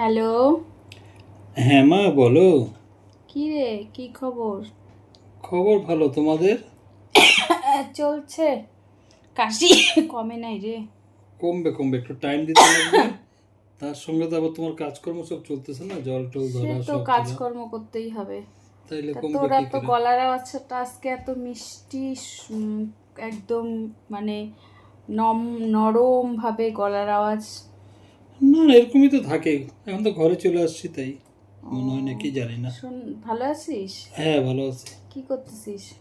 Hello. হ্যাঁ মা বলো। কি রে কি খবর? খবর ভালো তোমাদের? চলছে। কাশি কমে নাই রে। কমবে কমবে একটু টাইম দিতে লাগবে। তার সঙ্গে তো আবার তোমার কাজকর্ম সব চলতেছে না জল টল ধরা তো সব ধরা। কাজকর্ম করতেই হবে। তাইলে তা কমবে তোর করে? গলার আওয়াজটা আজকে এত মিষ্টি একদম মানে নম নরম ভাবে গলার আওয়াজ না এরকমই তো থাকে। এখন তো ঘরে চলে আসছি তাই। মনে হয় নাকি জানি না। শোন ভালো আছিস? হ্যাঁ ভালো আছি। কি করতেছিস?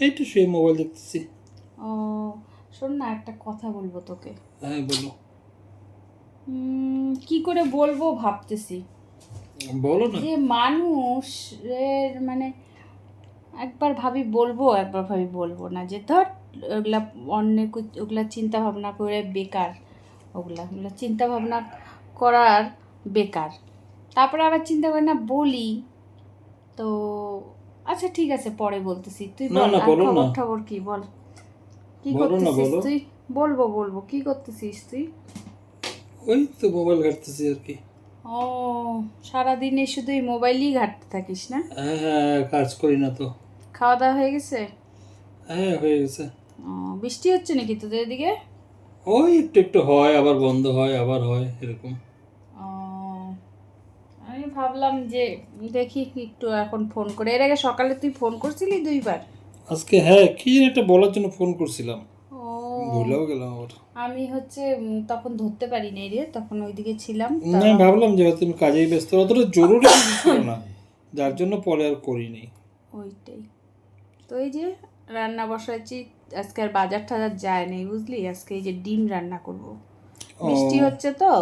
এই তো শুয়ে মোবাইল দেখতেছি। ও শোন না একটা কথা বলব তোকে। হ্যাঁ বলো। কি করে বলব ভাবতেছি। বলো না। যে মানুষের মানে একবার ভাবি বলব একবার ভাবি বলব না। যে ধর ওগুলা অন্য ওগুলা চিন্তা ভাবনা করে বেকার। ওগুলা। ওগুলা চিন্তা ভাবনা করার বেকার। তারপরে আবার চিন্তা করি না বলি। তো আচ্ছা ঠিক আছে পরে বলতেছি। তুই বল খবর না। কি? বল। কি করতেছিস তুই? বলব বলব। কি করতেছিস তুই? ওই তো মোবাইল ঘাটতেছি আর কি। ও সারাদিনে শুধু এই মোবাইলই ঘাটতে থাকিস না? হ্যাঁ হ্যাঁ কাজ করি না তো। খাওয়া দাওয়া হয়ে গেছে? হ্যাঁ হয়ে গেছে। ও, বৃষ্টি হচ্ছে নাকি তোদের এদিকে? ওই একটু একটু হয় আবার বন্ধ হয় আবার হয় এরকম। আমি ভাবলাম যে দেখি একটু এখন ফোন করে। এর আগে সকালে তুই ফোন করছিলি দুইবার? আজকে হ্যাঁ কি যেন একটা বলার জন্য ফোন করছিলাম। ও ভুলেও গেলাম আবার। আমি হচ্ছে তখন ধরতে পারি নাই রে তখন ওইদিকে ছিলাম না আমি ভাবলাম যে হয়তো তুমি কাজেই ব্যস্ত অতটা জরুরি কিছু ছিল না। যার জন্য পরে আর করিনি। ওইটাই। তো এই যে রান্না বসাইছি আজকে আর বাজার টাজার যায় নেই বুঝলি? আজকে এই যে ডিম রান্না করব। বৃষ্টি হচ্ছে তো?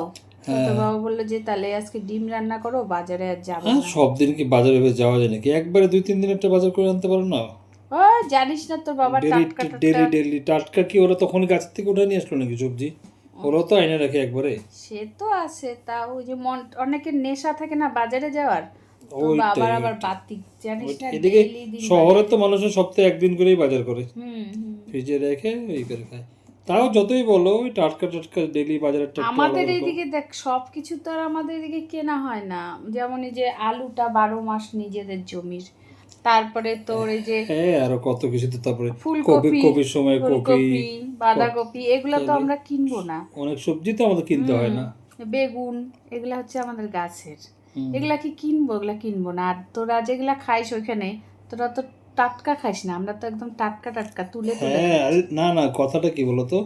তো বাবা বলল যে তাহলে আজকে ডিম রান্না করো বাজারে আর যাব হ্যাঁ না। সব দিন কি বাজারে যাওয়া যায় নাকি? একবারে দুই তিন দিন একটা বাজার করে আনতে পারো না? ও জানিস না তোর বাবা টাটকা ডেলি ডেলি টাটকা কি ওরা তখন গাছ থেকে উঠে নিয়ে আসলো নাকি সবজি? ওরাও তো আইনে রাখে একবারে। সে তো আছে তা ওই যে মন অনেকের নেশা থাকে না বাজারে যাওয়ার। বাবার আবার বাতিক জানিস না এদিকে শহরে তো মানুষের সপ্তাহে একদিন করেই বাজার করে। হুম। ফ্রিজে রেখে এই করে খায়। তাও যতই বলো ওই টাটকা টাটকা ডেলি টাটকা আমাদের এইদিকে দেখ সব কিছু তো আর আমাদের এদিকে কেনা হয় না। যেমন এই যে আলুটা বারো মাস নিজেদের জমির। তারপরে তোর এই যে হ্যাঁ আরও কত কিছু তো তারপরে কপি ফুলকপি কপির সময় কপি বাঁধাকপি এগুলো তো আমরা কিনবো না। অনেক সবজি তো আমাদের কিনতে হয় না। বেগুন এগুলা হচ্ছে আমাদের গাছের। এগুলা কি কিনবো এগুলা কিনবো না। আর তোরা যেগুলা খাইস ওইখানে তোরা তো টাটকা খাইস না আমরা তো একদম টাটকা টাটকা তুলে তুলে হ্যাঁ আরে না না কথাটা কি বলতো?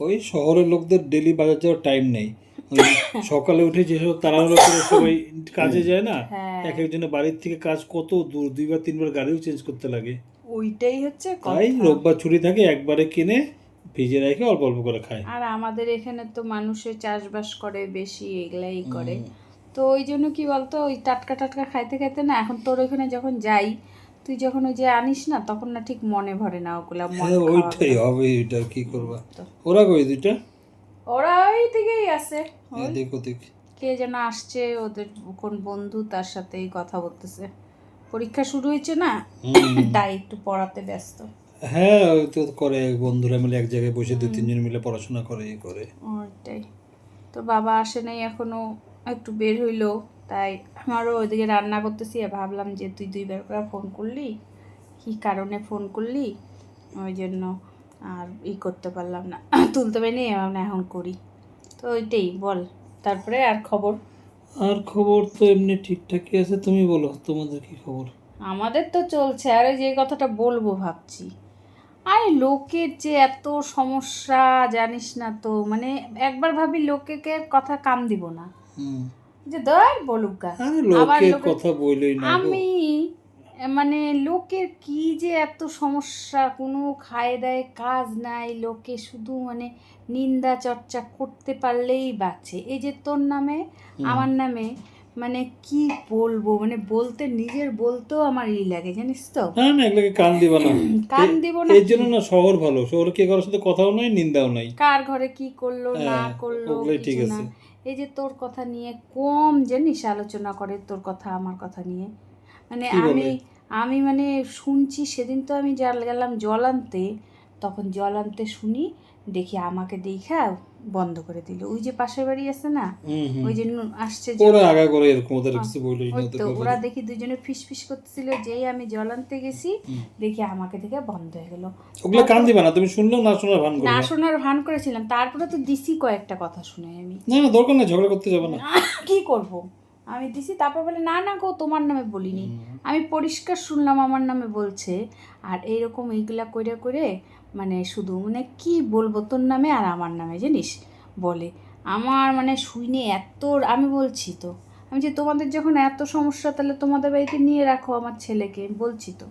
ওই শহরের লোকদের ডেলি বাজার যাওয়ার টাইম নেই। সকালে উঠে যেসব তাড়াহুড়ো করে সবাই কাজে যায় না হ্যাঁ। এক একজনের বাড়ির থেকে কাজ কত দূর দুইবার তিনবার গাড়িও চেঞ্জ করতে লাগে। ওইটাই হচ্ছে। তাই রোববার ছুটি থাকে একবারে কিনে ভিজে রেখে অল্প অল্প করে খায়। আর আমাদের এখানে তো মানুষে চাষবাস করে বেশি এগুলাই করে। তো ওই জন্য কি বলতো ওই টাটকা টাটকা খাইতে খাইতে না এখন তোর ওইখানে যখন যাই তুই যখন ওই যে আনিস না তখন না ঠিক মনে ভরে না ওগুলা মন হ্যাঁ ওইটাই হবে ওইটা কি করবা? ওরা কই দুইটা? ওরা ওই দিকেই আছে। এদিক ওদিক। কে যেন আসছে ওদের কোন বন্ধু তার সাথেই কথা বলতেছে। পরীক্ষা শুরু হয়েছে না তাই একটু পড়াতে ব্যস্ত। হ্যাঁ ওই তো করে বন্ধুরা মিলে এক জায়গায় বসে দুই তিনজন মিলে পড়াশোনা করে করে। ওইটাই। তো বাবা আসে নাই এখনও একটু বের হইল। তাই আমারও ওইদিকে রান্না করতেছি ভাবলাম যে তুই দুইবার করে ফোন করলি কি কারণে ফোন করলি ওই জন্য আর ই করতে পারলাম না। তুলতে পারিনি না এখন করি। তো ওইটাই বল তারপরে আর খবর? আর খবর তো এমনি ঠিকঠাকই আছে তুমি বলো তোমাদের কি খবর? আমাদের তো চলছে আরে যে কথাটা বলব ভাবছি। আরে লোকের যে এত সমস্যা জানিস না তো মানে একবার ভাবি লোকেকে কথা কাম দিব না। হুম। যে দর বলুক গা। আবার কথা বলই না আমি মানে লোকের কি যে এত সমস্যা কোনো খায় দায় কাজ নাই লোকে শুধু মানে নিন্দা চর্চা করতে পারলেই বাঁচে। এই যে তোর নামে আমার নামে মানে কি বলব? মানে বলতে নিজের বলতেও আমার ই লাগে জানিস তো? না না এগুলোকে কান দিব না। কান দিব না। এর জন্য না শহর ভালো। শহরে কে কারোর সাথে কথাও নাই নিন্দাও নাই। কার ঘরে কি করল না হ্যাঁ, করল ওগুলোই ঠিক আছে। এই যে তোর কথা নিয়ে কম জানিস আলোচনা করে তোর কথা আমার কথা নিয়ে। মানে আমি আমি মানে শুনছি সেদিন তো আমি জাল গেলাম জল আনতে। তখন জল আনতে শুনি দেখি আমাকে দেখা বন্ধ করে দিল। ওই যে পাশের বাড়ি আছে না ওই যে আসছে যে ওরা আগা করে এরকম ওদের কিছু বলেই না তো ওরা দেখি দুজনে ফিস ফিস করতেছিল যেই আমি জল আনতে গেছি দেখি আমাকে দেখে বন্ধ হয়ে গেল। ওগুলো কান দিবা না তুমি শুনলেও না শোনার ভান করে না শোনার ভান করেছিলাম তারপরে তো দিছি কয়েকটা কথা শুনে আমি। না না দরকার নেই ঝগড়া করতে যাবে না। কি করব? আমি দিছি তারপর বলে না না গো তোমার নামে বলিনি। আমি পরিষ্কার শুনলাম আমার নামে বলছে আর এইরকম এইগুলা করে করে মানে শুধু মানে কি বলব তোর নামে আর আমার নামে জানিস? বলে। আমার মানে শুনে এত আমি বলছি তো। আমি যে তোমাদের যখন এত সমস্যা তাহলে তোমাদের বাড়িতে নিয়ে রাখো আমার ছেলেকে। বলছি তো।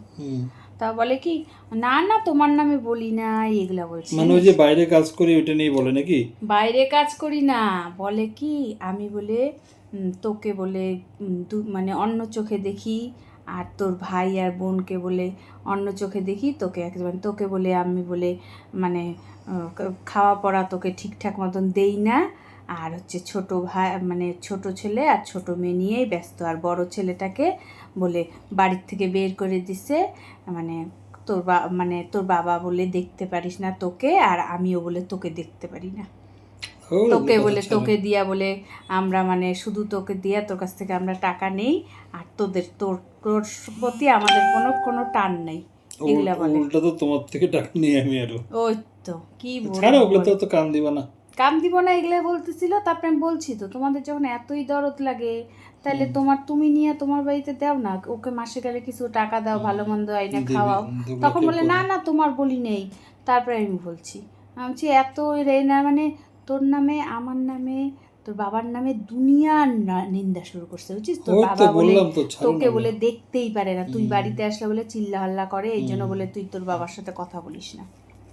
তা বলে কি না না তোমার নামে বলি না। এগুলা বলছি। মানে ওই যে বাইরে কাজ করি ওইটা নিয়ে বলে নাকি? বাইরে কাজ করি না। বলে কি আমি বলে তোকে বলে মানে অন্য চোখে দেখি। আর তোর ভাই আর বোনকে বলে অন্য চোখে দেখি তোকে একদম তোকে বলে আমি বলে মানে খাওয়া পড়া তোকে ঠিকঠাক মতন দেই না। আর হচ্ছে ছোট ভাই মানে ছোট ছেলে আর ছোট মেয়ে নিয়েই ব্যস্ত। আর বড় ছেলেটাকে বলে বাড়ির থেকে বের করে দিছে। মানে তোর বা মানে তোর বাবা বলে দেখতে পারিস না তোকে আর আমিও বলে তোকে দেখতে পারি না। তোকে বলে তোকে দিয়া বলে আমরা মানে শুধু তোকে দিয়া তোর কাছ থেকে আমরা টাকা নেই আর তোদের তোর তোর প্রতি আমাদের কোনো কোনো টান নেই এগুলা বলে। উল্টা তো তোমার থেকে টাকা নিয়ে আমি আরও। ওই তো কি ছাড়ো ওগুলো তো তো কান দিবা না। কাম দিব না এগুলো বলতেছিল তারপরে আমি বলছি তো তোমাদের যখন এতই দরদ লাগে তাহলে তোমার তুমি নিয়ে তোমার বাড়িতে দাও না ওকে মাসে গেলে কিছু টাকা দাও ভালো মন্দ আইনা খাওয়াও। তখন বলে না না তোমার বলি নেই। তারপরে আমি বলছি আমি বলছি এত রে না মানে তোর নামে আমার নামে তোর বাবার নামে দুনিয়ার নিন্দা শুরু করছে বুঝছিস? তোর বাবা বলে তোকে বলে দেখতেই পারে না। তুই বাড়িতে আসলে বলে চিল্লা হাল্লা করে এই জন্য বলে তুই তোর বাবার সাথে কথা বলিস না।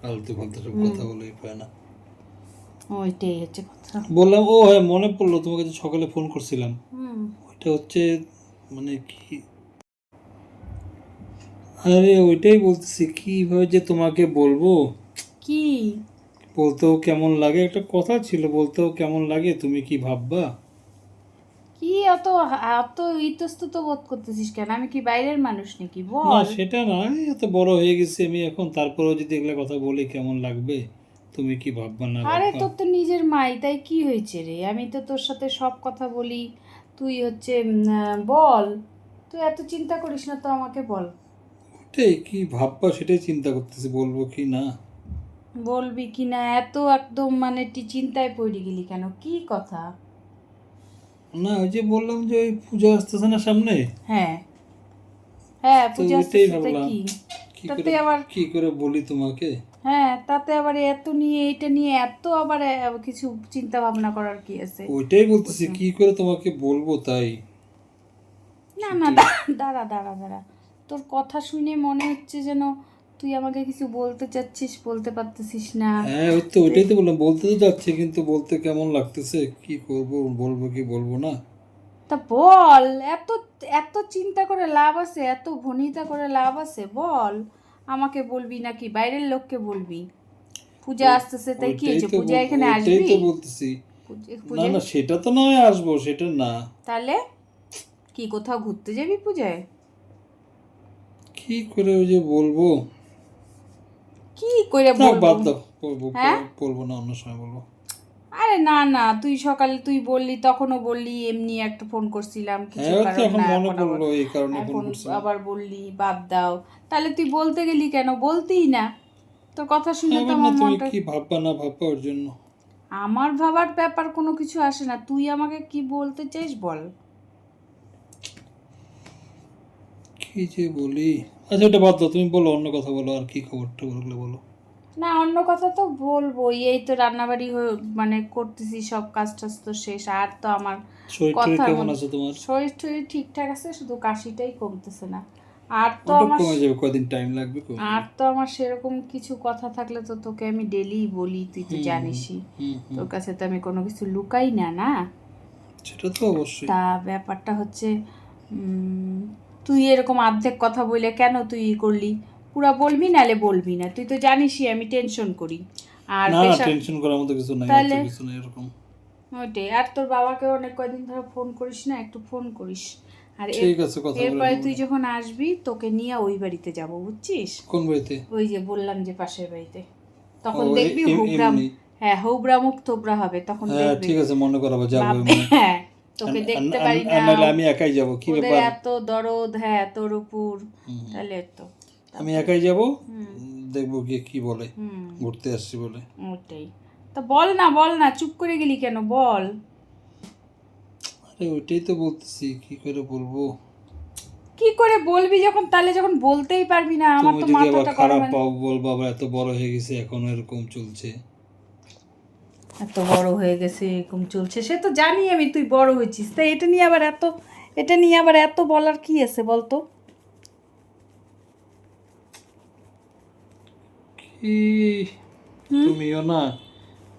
ফালতু ফালতু সব কথা বলেই পায় না। ওইটাই হচ্ছে কথা। বললাম ও হ্যাঁ মনে পড়ল তোমাকে যে সকালে ফোন করছিলাম। হুম। ওইটা হচ্ছে মানে কি? আরে ওইটাই বলতেছি কীভাবে যে তোমাকে বলব? কি? বলতেও কেমন লাগে? একটা কথা ছিল বলতেও কেমন লাগে? তুমি কি ভাববা? কি অত অত ইতস্তত বোধ করতেছিস কেন? আমি কি বাইরের মানুষ নাকি? না বল। সেটা নয় এত বড় হয়ে গেছি আমি এখন তারপরেও যদি এগুলো কথা বলি কেমন লাগবে? তুমি কি ভাববা না আরে তোর তো নিজের মাই তাই কি হয়েছে রে? আমি তো তোর সাথে সব কথা বলি তুই হচ্ছে বল। তুই এত চিন্তা করিস না তো আমাকে বল। ওটাই কি ভাববা সেটাই চিন্তা করতেছি বলব কি না? বলবি কি না? এত একদম মানে তুই চিন্তায় পড়ে গেলি কেন? কি কথা? না ওই যে বললাম যে ওই পূজা আসতেছে না সামনে। হ্যাঁ। হ্যাঁ পূজা আসতেছে কি? তাতে আবার কি করে বলি তোমাকে? হ্যাঁ তাতে আবার এত নিয়ে এটা নিয়ে এত আবার কিছু চিন্তা ভাবনা করার কি আছে? ওইটাই বলতেছি কি করে তোমাকে বলব তাই? না না দাঁড়া দাঁড়া দাঁড়া। তোর কথা শুনে মনে হচ্ছে যেন তুই আমাকে কিছু বলতে চাচ্ছিস বলতে পারতেছিস না। হ্যাঁ ওই তো ওইটাই তো বললাম বলতে তো যাচ্ছি কিন্তু বলতে কেমন লাগতেছে? কি করব বলব কি বলব না? তা বল এত এত চিন্তা করে লাভ আছে এত ভনিতা করে লাভ আছে বল। আমাকে বলবি নাকি বাইরের লোককে বলবি? পূজা আসতেছে তাই কি হয়েছে? পূজা এখানে আসবি তো বলতেছি। না না সেটা তো নয় আসব সেটা না। তাহলে? কি কোথাও ঘুরতে যাবি পূজায়? কি করে ওই যে বলব? কি বলব? হ্যাঁ? বলব না অন্য সময় বলব। আরে না না তুই সকালে তুই বললি তখনও বললি এমনি একটা ফোন করছিলাম কিছু হ্যাঁ তো কারণ এখন এখন আবার- বললি বাদ দাও। তাহলে তুই বলতে গেলি কেন? বলতেই না। তোর কথা শুনে তো না আমার মনটা কি ভাববা না ভাববা ওর জন্য? আমার ভাবার ব্যাপার কোনো কিছু আসে না। তুই আমাকে কি বলতে চাইস বল? কি যে বলি? আচ্ছা ওটা বাদ দাও তুমি বলো অন্য কথা বলো আর কি খবর টবর ওগুলো বলো। না অন্য কথা তো বলব এই তো রান্নাবাড়ি হয়ে মানে করতেছি সব কাজ টাজ তো শেষ আর তো আমার শরীর টরীর কেমন আছে তোমার? শরীর টরীর ঠিকঠাক আছে শুধু কাশিটাই কমতেছে না। আর তো আমার কমে যাবে কদিন টাইম লাগবে আর তো আমার সেরকম কিছু কথা থাকলে তো তোকে আমি ডেলি বলি তুই তো জানিসই। তোর কাছে তো আমি কোনো কিছু লুকাই না না? সেটা তো অবশ্যই। তা ব্যাপারটা হচ্ছে তুই এরকম অর্ধেক কথা বলে কেন তুই ই করলি? পুরা বলবি নালে বলবি না। তুই তো জানিসই আমি টেনশন করি। আর না টেনশন করার মতো কিছু নাই তাহলে? কিছু নাই এরকম। ওইটাই। আর তোর বাবাকে অনেক কয়দিন ধরে ফোন করিস না একটু ফোন করিস। আর ঠিক আছে কথা এরপরে তুই যখন আসবি তোকে নিয়ে ওই বাড়িতে যাব বুঝছিস? কোন বাড়িতে? ওই যে বললাম যে পাশের বাড়িতে। তখন দেখবি হুবরা হ্যাঁ হুবরা মুখ থোবরা হবে তখন হ্যাঁ দেখবি। ঠিক আছে মনে করাবো যাব হ্যাঁ তোকে দেখতে পারি না। আমি একাই যাব কি ব্যাপার? এত দরদ হ্যাঁ তোর উপর। তাহলে তো আমি একাই যাব। দেখব গিয়ে কি বলে ঘুরতে আসছি বলে। ওটাই। তা বল না বল না চুপ করে গেলি কেন? বল। আরে ওইটাই তো বলতেছি কি করে বলব? কি করে বলবি যখন তাহলে যখন বলতেই পারবি না আমার তো মাথাটা খারাপ পাও বলব আবার এত বড় হয়ে গেছে এখনও এরকম চলছে। এত বড় হয়ে গেছে এরকম চলছে। সে তো জানি আমি তুই বড় হয়েছিস তা এটা নিয়ে আবার এত এটা নিয়ে আবার এত বলার কি আছে বলতো? কি? তুমিও না?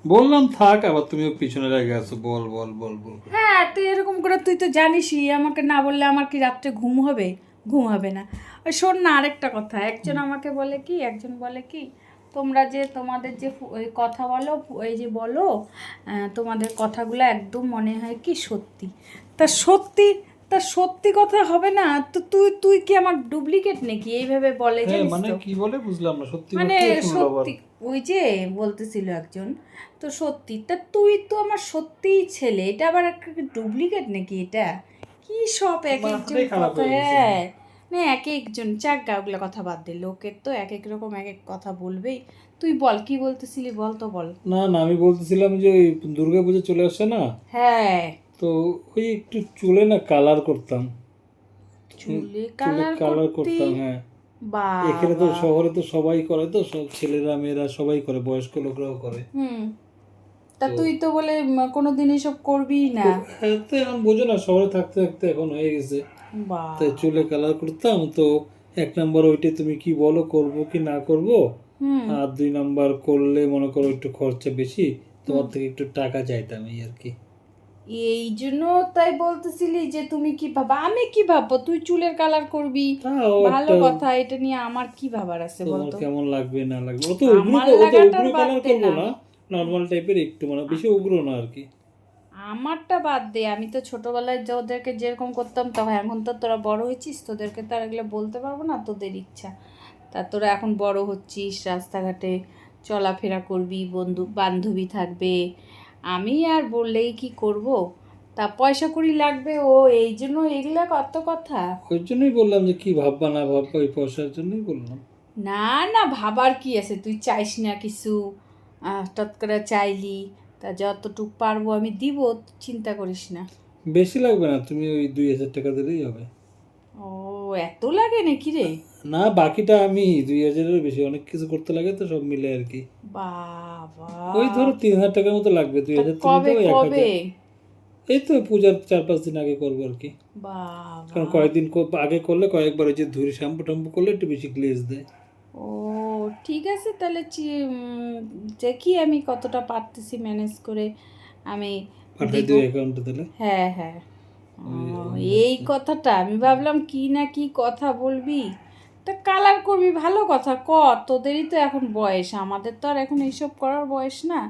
বললাম থাক আবার তুমিও পিছনে লেগে আছো। বল বল বল বল। হ্যাঁ তুই এরকম করে তুই তো জানিসই আমাকে না বললে আমার কি রাত্রে ঘুম হবে? ঘুম হবে না। শোন না আরেকটা কথা একজন আমাকে বলে কি একজন বলে কি তোমরা যে তোমাদের যে ওই কথা বলো ওই যে বলো তোমাদের কথাগুলো একদম মনে হয় কি সত্যি। তা সত্যি তা সত্যি কথা হবে না? তো তুই তুই কি আমার ডুপ্লিকেট নাকি? এইভাবে বলে যে মানে কি বলে বুঝলাম না সত্যি মানে? সত্যি ওই যে বলতেছিল একজন তো সত্যি তা তুই তো আমার সত্যিই ছেলে এটা আবার একটা ডুপ্লিকেট নাকি এটা? কি সব এক একজন কথা হ্যাঁ। না এক একজন চাক গাগুলা কথা বাদ দে লোকের তো এক এক রকম এক এক কথা বলবেই। তুই বল কি বলতেছিলি বল তো বল। না না আমি বলতেছিলাম যে ওই দুর্গা পুজো চলে আসছে না? হ্যাঁ। তো ওই একটু চুলে না কালার করতাম। চুলে কালার কালার করতে? করতাম হ্যাঁ। এখানে তো শহরে তো সবাই করে তো সব ছেলেরা মেয়েরা সবাই করে বয়স্ক লোকরাও করে। হুম। তা তুই তো বলে কোনোদিন এসব করবি না। হ্যাঁ তো এখন বোঝো না শহরে থাকতে থাকতে এখন হয়ে গেছে। তাই চুলে কালার করতাম তো এক নাম্বার ওইটাই তুমি কি বলো করব কি না করব? আর দুই নাম্বার করলে মনে করো একটু খরচা বেশি তোমার থেকে একটু টাকা চাইতাম এই আর কি। এই জন্য তাই বলতেছিলি যে তুমি কি ভাবা? আমি কি ভাববো? তুই চুলের কালার করবি? ভালো কথা এটা নিয়ে আমার কি ভাবার আছে বলতো? কেমন লাগবে না লাগবে? আমার অত লাগাটার কালার করব না। নর্মাল টাইপের একটু মানে বেশি উগ্র না আর কি। আমারটা বাদ দে আমি তো ছোটবেলায় যে ওদেরকে যেরকম করতাম তখন এখন তো তোরা বড় হয়েছিস তোদেরকে তো আর এগুলো বলতে পারব না তোদের ইচ্ছা। তা তোরা এখন বড় হচ্ছিস রাস্তাঘাটে চলাফেরা করবি বন্ধু বান্ধবী থাকবে। আমি আর বললেই কি করব? তা পয়সা কড়ি লাগবে ও এই জন্য এগুলা কত কথা? ওই জন্যই বললাম যে কি ভাববা না ভাববা ওই পয়সার জন্যই বললাম। না না ভাবার কি আছে? তুই চাইস না কিছু। টট করে চাইলি তা যতটুক পারব আমি দিব চিন্তা করিস না। বেশি লাগবে না তুমি ওই দুই হাজার টাকা দিলেই হবে। ও এত লাগে নাকি রে? না বাকিটা আমি দুই হাজারের বেশি অনেক কিছু করতে লাগে তো সব মিলে আর কি। বাবা। ওই ধরো তিন হাজার টাকার মতো লাগবে দুই হাজার কবে কবে? এই তো পূজার চার পাঁচ দিন আগে করব আর কি। কারণ কয়েকদিন আগে করলে কয়েকবার ওই যে ধুরি শ্যাম্পু ট্যাম্পু করলে একটু বেশি গ্লেজ দেয়। ও ঠিক আছে তাহলে দেখি আমি কতটা পারতেছি ম্যানেজ করে আমি হ্যাঁ হ্যাঁ। এই কথাটা আমি ভাবলাম কি না কি কথা বলবি? তা কালার করবি ভালো কথা কর তোদেরই তো এখন বয়স আমাদের তো আর এখন এইসব করার বয়স না।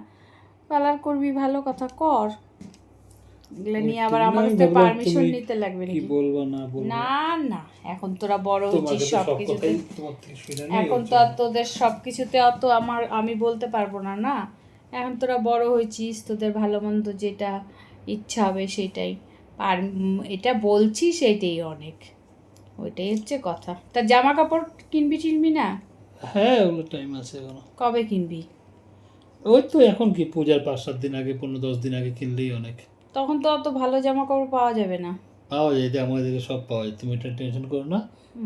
কালার করবি ভালো কথা কর। এগুলো নিয়ে আবার আমার আমি কাছে পারমিশন নিতে লাগবে কি নাকি? বলব না না না। এখন তোরা বড় হচ্ছিস তো সব সব কিছুতে কথাই তোমার থেকে শুনে নিই, এখন তো আর তোদের সব কিছুতে অত আমার আমি বলতে পারব না না? এখন তোরা বড় হয়েছিস তোদের ভালো মন্দ যেটা ইচ্ছা হবে সেটাই। আর এটা বলছি সেটাই অনেক। ওইটাই হচ্ছে কথা। তা জামা কাপড় কিনবি কিনবি না? হ্যাঁ ওগুলো টাইম আছে এখনও। কবে কিনবি? ওই তো এখন কি পূজার পাঁচ সাত দিন আগে পনেরো দশ দিন আগে কিনলেই অনেক। তখন তো অত ভালো জামা কাপড় পাওয়া যাবে না। পাওয়া যায় আমাদের সব পাওয়া যায়। তুমি এটা টেনশন করো না।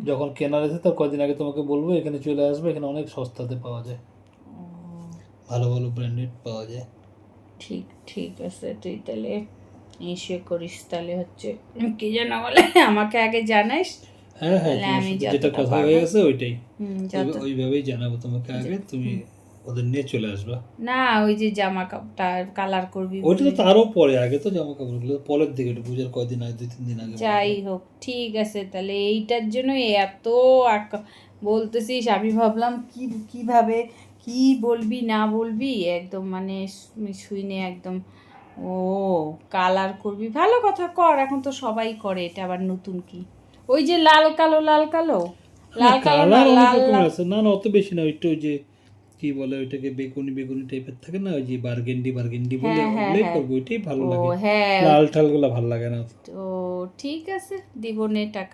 যখন কেনার আছে তার কদিন আগে তোমাকে বলব এখানে চলে আসবে এখানে অনেক সস্তাতে পাওয়া যায়। ভালো ভালো ব্র্যান্ডেড পাওয়া যায়। ঠিক ঠিক আছে তুই তাহলে এসে করিস তাহলে হচ্ছে কি যেন বলে আমাকে আগে জানাইস হ্যাঁ হ্যাঁ যেটা কথা হয়ে গেছে ওইটাই। ওইভাবেই জানাব তোমাকে আগে তুমি ওদের নিয়ে চলে আসবা? না ওই যে জামা কাপড়টা কালার করবি ওইটা তো তারও পরে আগে তো জামা কাপড়গুলো পরের দিকে একটু পূজার কয়দিন আগে দুই তিন দিন আগে যাই হোক ঠিক আছে তাহলে এইটার জন্য এত বলতেছিস আমি ভাবলাম কি কীভাবে কি বলবি না বলবি একদম মানে শু- শুনে একদম ও কালার করবি। ভালো কথা কর এখন তো সবাই করে এটা আবার নতুন কি? ওই যে লাল কালো লাল কালো? লাল কালো না লাল লাল না না অত বেশি না একটু ওই যে কি বলে ওইটাকে বেগুনি বেগুনি টাইপের থাকে না? ওই যে বার্গেন্ডি বার্গেন্ডি বলে হ্যাঁ, হ্যাঁ, ওগুলোই হ্যাঁ। করব ওইটাই ভালো লাগে। লাল টালগুলো ভালো লাগে না। তো ঠিক আছে দিবনে টাকা।